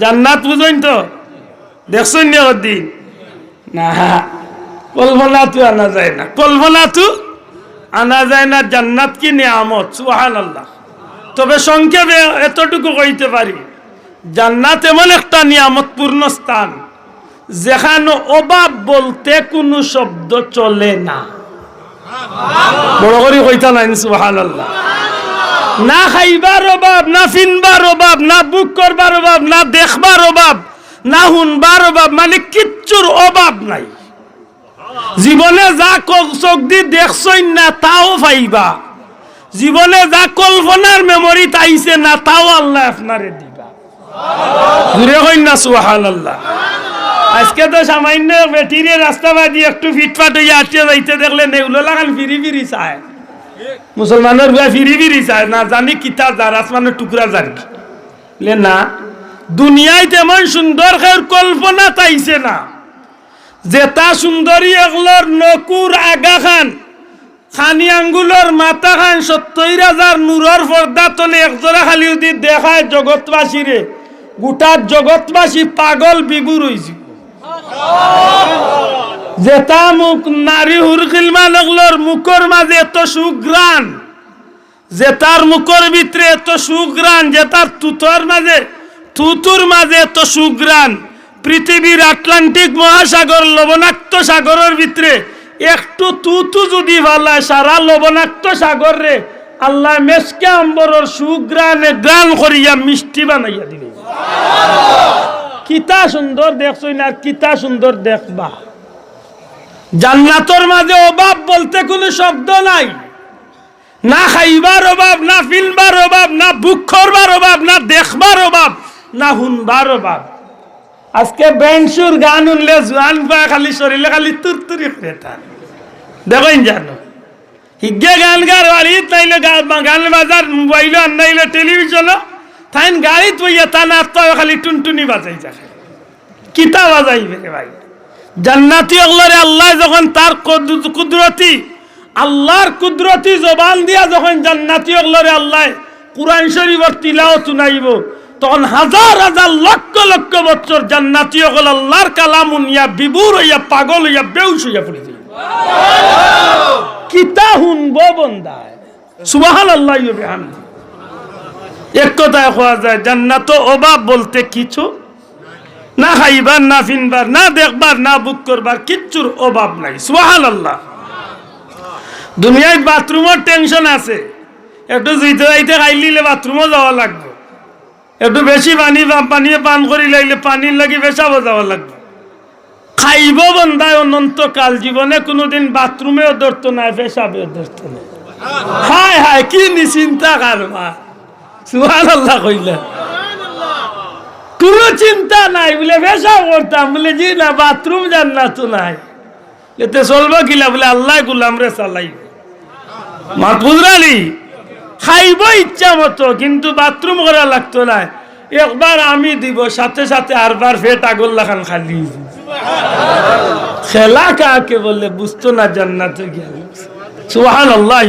জান্নাত বুঝইন তো? দেখছই নি দিন? না কল্পনা তু আনা যায় না। কল্পনা তু আনা যায় না, জান্নাত কি নিয়ামত? সুহান আল্লাহ তবে সংক্ষেপে এতটুকু কইতে পারি, জান্নাত এমন একটা নিয়ামতপূর্ণ স্থান, যেখানে অভাব বলতে কোনো শব্দ চলে না। বড় করে কইতা নাই সুহান আল্লাহ না খাইবার অভাব, না ফিনবার অভাব, না বুক করবার অভাব, না দেখবার অভাব, না শুনবার অভাব মানে কিচ্ছুর অভাব নাই। জীবনে যা চোখ দি দেখছই না, তাও পাইবা। জীবনে যা কল্পনার মেমরি তাইছে না, তাও আল্লাহ আপনারে দিবা। দূরে হইন না সুহান আল্লাহ আজকে তো সামান্য বেটিরে রাস্তা বাদি একটু ফিটফাট হইয়া আটকে যাইতে দেখলে নেউলো লাগান ফিরি ফিরি চায়। মুসলমানের বুয়া ফিরি ফিরি চায় না জানি কিতা যার আসমানের টুকরা যার কি না, দুনিয়ায় তেমন সুন্দর খের কল্পনা তাইছে না। যেটা সুন্দরী এগুলোর নকুর আগা খান, খানি আঙ্গুলর মাথা খান সত্তর হাজার নূরর পর্দা তলে একজোড়া খালি যদি দেখায় জগৎবাসীরে, গোটা জগৎবাসী পাগল বিবুর হয়েছে যেটা মুখ নারী হুরকিলমা লগলোর মুখর মাঝে এত সুগ্রাণ যে তার মুখর ভিতরে এত সুগ্রাণ যে তার তুতর মাঝে তুতুর মাঝে এত সুগ্রাণ পৃথিবীর আটলান্টিক মহাসাগর লবণাক্ত সাগরের ভিতরে একটু তুতু যদি ভালায় সারা লবণাক্ত সাগর রে আল্লাহ মেসকে আম্বরর সুগ্রাণে গ্রাণ করিয়া মিষ্টি বানাইয়া দিবে কিতা সুন্দর দেখছই না কিতা সুন্দর দেখবা। জান্নাতর মাঝে অভাব বলতে কোনো শব্দ নাই। না খাইবার অভাব, না ফিলবার অভাব, না বুক অভাব, না দেখবার অভাব, না শুনবার অভাব। আজকে বেঞ্চুর গান শুনলে জোয়ান পা খালি শরীরে খালি তুরতুরি করে তার দেখেন জানো হিগে গান গার বাড়ি, তাইলে গান বাজার, মোবাইল আনাইলে টেলিভিশন তাইন গাড়ি তৈয়া তা না খালি টুনটুনি বাজাই যায় কিতা বাজাইবে ভাই? জান্নাতি অগলরে আল্লাহ যখন তার কুদ- কুদরতি, আল্লাহর কুদরতি জবান দিয়া যখন জান্নাতি অগলরে আল্লাহ কুরআন শরীফর তিলাও শুনাইব, তখন হাজার হাজার লক্ষ লক্ষ বছর জান্নাতি অগল আল্লাহর কালাম উনিয়া বিবুর হইয়া, পাগল হইয়া, বেউস হইয়া পড়ে যাইব কিতা শুনব বন্দায় সুবাহান আল্লাহ এক কথায় কোয়া যায় জান্নাত অভাব বলতে কিছু না খাইবার, না ফিনবার না দেখবার, না বুক করবার কিচ্ছুর অভাব নাই। সুহান আল্লাহ দুনিয়ায় বাথরুমের টেনশন আছে। একটু জুইতে যাইতে খাইলিলে বাথরুমও যাওয়া লাগবে। একটু বেশি পানি পানি পান করি লাগলে পানির লাগি বেশাবো যাওয়া লাগবে। খাইব বন্ধায় অনন্তকাল জীবনে কোনোদিন বাথরুমেও ধরতো না পেশাবেও ধরতো না হায় হায়, কি নিচিন্তা কারবা সুহান আল্লাহ কইলা কোনো চিন্তা নাই, বলে পেশা করতাম, বলে জি না, বাথরুম যান না তো নাই। এতে চলবো কিলা বলে আল্লাহ গুলাম রে চালাই মাহফুজ খাইব ইচ্ছা মতো, কিন্তু বাথরুম করা লাগতো না। একবার আমি দিব, সাথে সাথে আরবার ফেট আগল্লা খান খালি। খেলা কাকে বললে বুঝতো না জান্নাতে গিয়া সুহান আল্লাহ